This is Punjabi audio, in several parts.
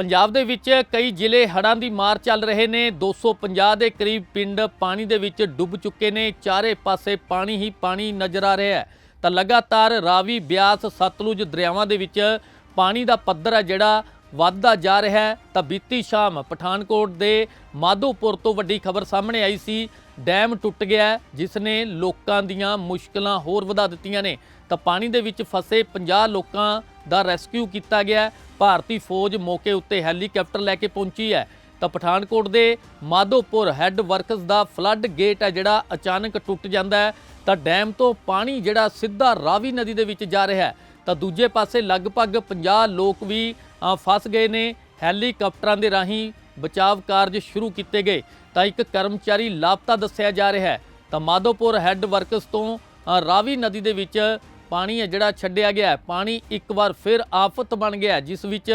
ਪੰਜਾਬ ਦੇ ਵਿੱਚ ਕਈ ਜ਼ਿਲ੍ਹੇ ਹੜ੍ਹਾਂ ਦੀ ਮਾਰ ਚੱਲ ਰਹੇ ਨੇ। 250 ਦੇ ਕਰੀਬ ਪਿੰਡ ਪਾਣੀ ਦੇ ਵਿੱਚ ਡੁੱਬ ਚੁੱਕੇ ਨੇ। ਚਾਰੇ ਪਾਸੇ ਪਾਣੀ ਹੀ ਪਾਣੀ ਨਜ਼ਰ ਆ ਰਿਹਾ ਹੈ। ਤਾਂ ਲਗਾਤਾਰ ਰਾਵੀ, ਬਿਆਸ, ਸਤਲੁਜ ਦਰਿਆਵਾਂ ਦੇ ਵਿੱਚ ਪਾਣੀ ਦਾ ਪੱਧਰ ਹੈ ਜਿਹੜਾ ਵੱਧਦਾ ਜਾ ਰਿਹਾ ਹੈ। ਤਾਂ ਬੀਤੀ ਸ਼ਾਮ ਪਠਾਨਕੋਟ ਦੇ ਮਾਧੋਪੁਰ ਤੋਂ ਵੱਡੀ ਖਬਰ ਸਾਹਮਣੇ ਆਈ ਸੀ। ਡੈਮ ਟੁੱਟ ਗਿਆ ਜਿਸ ਨੇ ਲੋਕਾਂ ਦੀਆਂ ਮੁਸ਼ਕਲਾਂ ਹੋਰ ਵਧਾ ਦਿੱਤੀਆਂ ਨੇ। ਤਾਂ ਪਾਣੀ ਦੇ ਵਿੱਚ ਫਸੇ 50 ਲੋਕਾਂ ਦਾ ਰੈਸਕਿਊ ਕੀਤਾ ਗਿਆ ਭਾਰਤੀ ਫੌਜ ਮੌਕੇ ਉੱਤੇ ਹੈਲੀਕਾਪਟਰ ਲੈ ਕੇ ਪਹੁੰਚੀ ਹੈ। ਤਾਂ ਪਠਾਨਕੋਟ ਦੇ ਮਾਧੋਪੁਰ ਹੈੱਡ ਵਰਕਸ ਦਾ ਫਲੱਡ ਗੇਟ ਹੈ, ਜਿਹੜਾ ਅਚਾਨਕ ਟੁੱਟ ਜਾਂਦਾ ਹੈ। ਤਾਂ ਡੈਮ ਤੋਂ ਪਾਣੀ ਜਿਹੜਾ ਸਿੱਧਾ ਰਾਵੀ ਨਦੀ ਦੇ ਵਿੱਚ ਜਾ ਰਿਹਾ ਹੈ। ਤਾਂ ਦੂਜੇ ਪਾਸੇ ਲਗਭਗ 50 ਲੋਕ ਵੀ ਫਸ ਗਏ ਨੇ। ਹੈਲੀਕਾਪਟਰਾਂ ਦੇ ਰਾਹੀਂ ਬਚਾਵ ਕਾਰਜ ਸ਼ੁਰੂ ਕੀਤੇ ਗਏ। ਤਾਂ ਇੱਕ ਕਰਮਚਾਰੀ ਲਾਪਤਾ ਦੱਸਿਆ ਜਾ ਰਿਹਾ ਹੈ। ਤਾਂ ਮਾਧੋਪੁਰ ਹੈੱਡ ਵਰਕਸ ਤੋਂ ਰਾਵੀ ਨਦੀ ਦੇ ਵਿੱਚ ਪਾਣੀ ਹੈ ਜਿਹੜਾ ਛੱਡਿਆ ਗਿਆ ਪਾਣੀ ਇੱਕ ਵਾਰ ਫਿਰ ਆਫਤ ਬਣ ਗਿਆ ਜਿਸ ਵਿੱਚ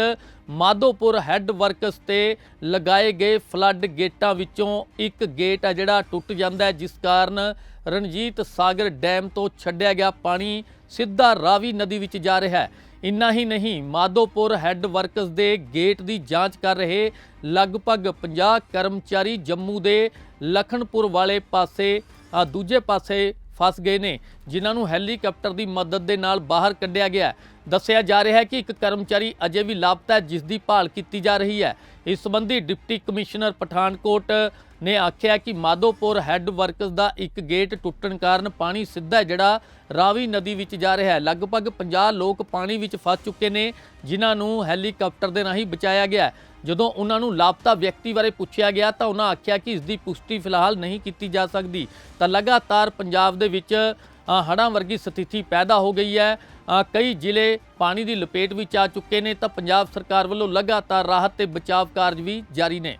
ਮਾਧੋਪੁਰ ਹੈੱਡ ਵਰਕਸ ਤੇ ਲਗਾਏ ਗਏ ਫਲੱਡ ਗੇਟਾਂ ਵਿੱਚੋਂ ਇੱਕ ਗੇਟ ਹੈ ਜਿਹੜਾ ਟੁੱਟ ਜਾਂਦਾ ਹੈ, ਜਿਸ ਕਾਰਨ ਰਣਜੀਤ ਸਾਗਰ ਡੈਮ ਤੋਂ ਛੱਡਿਆ ਗਿਆ ਪਾਣੀ ਸਿੱਧਾ ਰਾਵੀ ਨਦੀ ਵਿੱਚ ਜਾ ਰਿਹਾ ਹੈ। ਇੰਨਾ ਹੀ ਨਹੀਂ, ਮਾਧੋਪੁਰ ਹੈੱਡ ਵਰਕਸ ਦੇ ਗੇਟ ਦੀ ਜਾਂਚ ਕਰ ਰਹੇ ਲਗਭਗ 50 ਕਰਮਚਾਰੀ ਜੰਮੂ ਦੇ ਲਖਨਪੁਰ ਵਾਲੇ ਪਾਸੇ ਦੂਜੇ ਪਾਸੇ ਫਸ ਗਏ ਨੇ, ਜਿਨ੍ਹਾਂ ਨੂੰ ਹੈਲੀਕਾਪਟਰ ਦੀ ਮਦਦ ਦੇ ਨਾਲ ਬਾਹਰ ਕੱਢਿਆ ਗਿਆ ਦੱਸਿਆ ਜਾ ਰਿਹਾ ਹੈ ਕਿ ਇੱਕ ਕਰਮਚਾਰੀ ਅਜੇ ਵੀ ਲਾਪਤਾ ਹੈ, ਜਿਸ ਦੀ ਭਾਲ ਕੀਤੀ ਜਾ ਰਹੀ ਹੈ। ਇਸ ਸੰਬੰਧੀ ਡਿਪਟੀ ਕਮਿਸ਼ਨਰ ਪਠਾਨਕੋਟ ਨੇ ਆਖਿਆ ਕਿ ਮਾਧੋਪੁਰ ਹੈੱਡ ਵਰਕਸ ਦਾ ਇੱਕ ਗੇਟ ਟੁੱਟਣ ਕਾਰਨ ਪਾਣੀ ਸਿੱਧਾ ਜਿਹੜਾ ਰਾਵੀ ਨਦੀ ਵਿੱਚ ਜਾ ਰਿਹਾ ਹੈ। ਲਗਭਗ 50 ਲੋਕ ਪਾਣੀ ਵਿੱਚ ਫਸ ਚੁੱਕੇ ਨੇ, ਜਿਨ੍ਹਾਂ ਨੂੰ ਹੈਲੀਕਾਪਟਰ ਦੇ ਰਾਹੀਂ ਬਚਾਇਆ ਗਿਆ ਜਦੋਂ ਉਹਨਾਂ ਨੂੰ ਲਾਪਤਾ ਵਿਅਕਤੀ ਬਾਰੇ ਪੁੱਛਿਆ ਗਿਆ ਤਾਂ ਉਹਨਾਂ ਆਖਿਆ ਕਿ ਇਸ ਦੀ ਪੁਸ਼ਟੀ ਫਿਲਹਾਲ ਨਹੀਂ ਕੀਤੀ ਜਾ ਸਕਦੀ। ਤਾਂ ਲਗਾਤਾਰ ਪੰਜਾਬ ਦੇ ਵਿੱਚ ਅ, ਹੜ੍ਹਾਂ ਵਰਗੀ ਸਥਿਤੀ ਪੈਦਾ ਹੋ ਗਈ ਹੈ। ਕਈ ਜ਼ਿਲ੍ਹੇ ਪਾਣੀ ਦੀ ਲਪੇਟ ਵਿੱਚ ਆ ਚੁੱਕੇ ਨੇ ਤਾਂ ਪੰਜਾਬ ਸਰਕਾਰ ਵੱਲੋਂ ਲਗਾਤਾਰ ਰਾਹਤ ਤੇ ਬਚਾਅ ਕਾਰਜ ਵੀ ਜਾਰੀ ਨੇ।